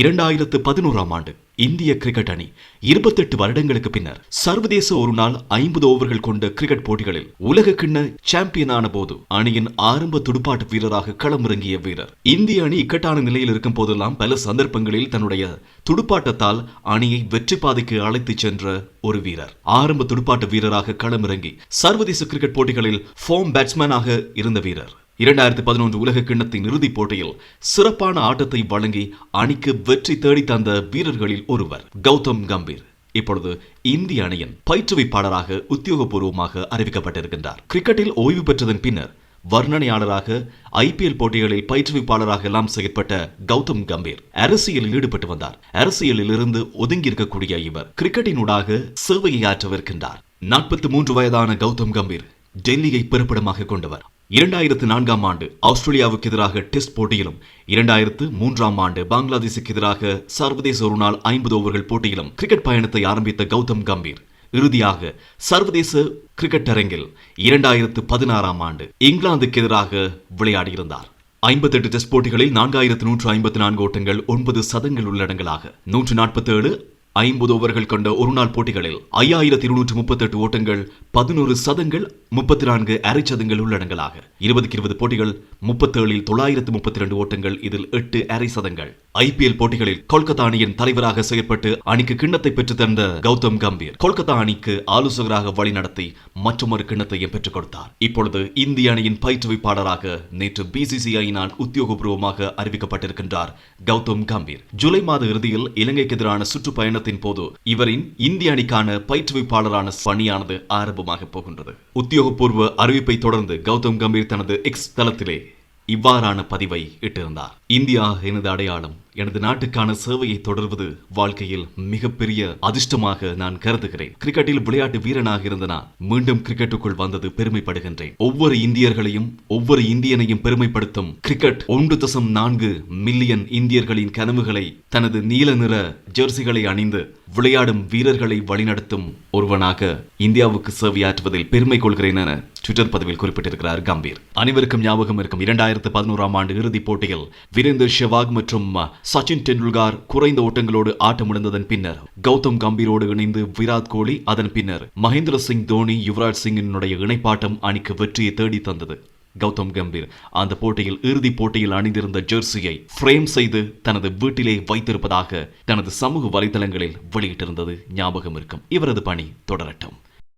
இரண்டாயிரத்து பதினோராம் ஆண்டு இந்திய கிரிக்கெட் அணி இருபத்தெட்டு வருடங்களுக்கு பின்னர் சர்வதேச ஒரு நாள் ஐம்பது ஓவர்கள் கொண்ட கிரிக்கெட் போட்டிகளில் உலக கிண்ண சாம்பியனான போது அணியின் ஆரம்ப துடுப்பாட்ட வீரராக களமிறங்கிய வீரர். இந்திய அணி இக்கட்டான நிலையில் இருக்கும் போதெல்லாம் பல சந்தர்ப்பங்களில் தன்னுடைய துடுப்பாட்டத்தால் அணியை வெற்றி பாதைக்கு அழைத்துச் சென்ற ஒரு வீரர். ஆரம்ப துடுப்பாட்ட வீரராக களமிறங்கி சர்வதேச கிரிக்கெட் போட்டிகளில் ஃபார்ம் பேட்ஸ்மேனாக இருந்த வீரர். இரண்டாயிரத்தி பதினொன்று உலக கிண்ணத்தின் இறுதிப் போட்டியில் சிறப்பான ஆட்டத்தை வழங்கி அணிக்கு வெற்றி தேடி தந்த வீரர்களில் ஒருவர் கௌதம் கம்பீர். இப்பொழுது இந்திய அணியின் பயிற்றுவிப்பாளராக உத்தியோகபூர்வமாக அறிவிக்கப்பட்டிருக்கின்றார். கிரிக்கெட்டில் ஓய்வு பெற்றதன் பின்னர் வர்ணனையாளராக ஐபிஎல் போட்டிகளில் பயிற்றுவிப்பாளராக எல்லாம் செயற்பட்ட கௌதம் கம்பீர் அரசியலில் ஈடுபட்டு வந்தார். அரசியலில் இருந்து ஒதுங்கி இருக்கக்கூடிய இவர் கிரிக்கெட்டினூடாக சேவையை ஆற்றவிருக்கின்றார். நாற்பத்தி மூன்று வயதான கௌதம் கம்பீர் டெல்லியை பிறப்பிடமாக கொண்டவர். இரண்டாயிரத்து நான்காம் ஆண்டு ஆஸ்திரேலியாவுக்கு எதிராக டெஸ்ட் போட்டியிலும் இரண்டாயிரத்து மூன்றாம் ஆண்டு பங்களாதேஷுக்கு எதிராக சர்வதேச ஒருநாள் ஐம்பது ஓவர்கள் போட்டியிலும் கிரிக்கெட் பயணத்தை ஆரம்பித்த கௌதம் கம்பீர். இறுதியாக சர்வதேச கிரிக்கெட் அரங்கில் இரண்டாயிரத்து பதினாறாம் ஆண்டு இங்கிலாந்துக்கு எதிராக விளையாடியிருந்தார். ஐம்பத்தெட்டு டெஸ்ட் போட்டிகளில் நான்காயிரத்து நூற்று ஐம்பத்தி நான்கு ஓட்டங்கள் ஒன்பது சதங்கள் உள்ளடங்கலாக நூற்று நாற்பத்தேழு ஐம்பது ஓவர்கள் கொண்ட ஒருநாள் போட்டிகளில் ஐயாயிரத்தி இருநூற்று முப்பத்தெட்டு ஓட்டங்கள் பதினோரு சதங்கள் முப்பத்தி நான்கு அரை சதங்கள் உள்ளடங்கலாக. இருபதுக்கு இருபது போட்டிகள் முப்பத்தேழில் தொள்ளாயிரத்து முப்பத்தி ரெண்டு ஓட்டங்கள் இதில் எட்டு அரை சதங்கள். ஐபிஎல் போட்டிகளில் கொல்கத்தா அணியின் தலைவராக செயற்பட்டு அணிக்கு கிண்ணத்தை பெற்று தந்த கௌதம் கம்பீர் கொல்கத்தா அணிக்கு ஆலோசகராக வழிநடத்தி மற்றொரு கிண்ணத்தையும் பெற்றுக் கொடுத்தார். இப்பொழுது இந்திய அணியின் பயிற்றுவிப்பாளராக நேற்று பிசிசிஐயினால் உத்தியோகபூர்வமாக அறிவிக்கப்பட்டிருக்கின்றார் கௌதம் கம்பீர். ஜூலை மாத இறுதியில் இலங்கைக்கு எதிரான சுற்றுப்பயணத்தின் போது இவரின் இந்திய அணிக்கான பயிற்றுவிப்பாளரான பணியானது ஆரம்பம் ஆரம்பமாக போகின்றது. உத்தியோகபூர்வ அறிவிப்பை தொடர்ந்து கௌதம் கம்பீர் தனது எக்ஸ் தளத்திலே இவ்வாறான பதிவை இட்டிருந்தார். இந்தியா எனது அடையாளம் எனது நாட்டுக்கான சேவையை தொடர்வது வாழ்க்கையில் மிகப்பெரிய அதிர்ஷ்டமாக நான் கருதுகிறேன். கிரிக்கெட்டில் விளையாட்டு வீரனாக இருந்த நான் மீண்டும் கிரிக்கெட்டுக்குள் வந்தது பெருமைப்படுகின்றேன். ஒவ்வொரு இந்தியர்களையும் ஒவ்வொரு இந்தியனையும் பெருமைப்படுத்தும் கிரிக்கெட் ஒன்று தசம் நான்கு மில்லியன் இந்தியர்களின் கனவுகளை தனது நீல நிற ஜெர்சிகளை அணிந்து விளையாடும் வீரர்களை வழிநடத்தும் ஒருவனாக இந்தியாவுக்கு சேவையாற்றுவதில் பெருமை கொள்கிறேன் என ட்விட்டர் பதிவில் குறிப்பிட்டிருக்கிறார் கம்பீர். அனைவருக்கும் ஞாபகம் இருக்கும் இரண்டாயிரத்து பதினோராம் ஆண்டு இறுதிப் போட்டியில் வீரேந்தர் ஷெவாக் மற்றும் சச்சின் டெண்டுல்கர் குறைந்த ஓட்டங்களோடு ஆட்டமிழந்ததன் பின்னர் கௌதம் கம்பீரோடு இணைந்து விராட் கோலி அதன் பின்னர் மகேந்திர சிங் தோனி யுவராஜ் சிங்கினுடைய இணைப்பாட்டம் அணிக்கு வெற்றியை தேடி தந்தது. கௌதம் கம்பீர் அந்த போட்டியில் இறுதிப் போட்டியில் அணிந்திருந்த ஜெர்சியை ஃப்ரேம் செய்து தனது வீட்டிலே வைத்திருப்பதாக தனது சமூக வலைதளங்களில் வெளியிட்டிருந்தது ஞாபகம் இருக்கும். இவரது பணி தொடரட்டும்.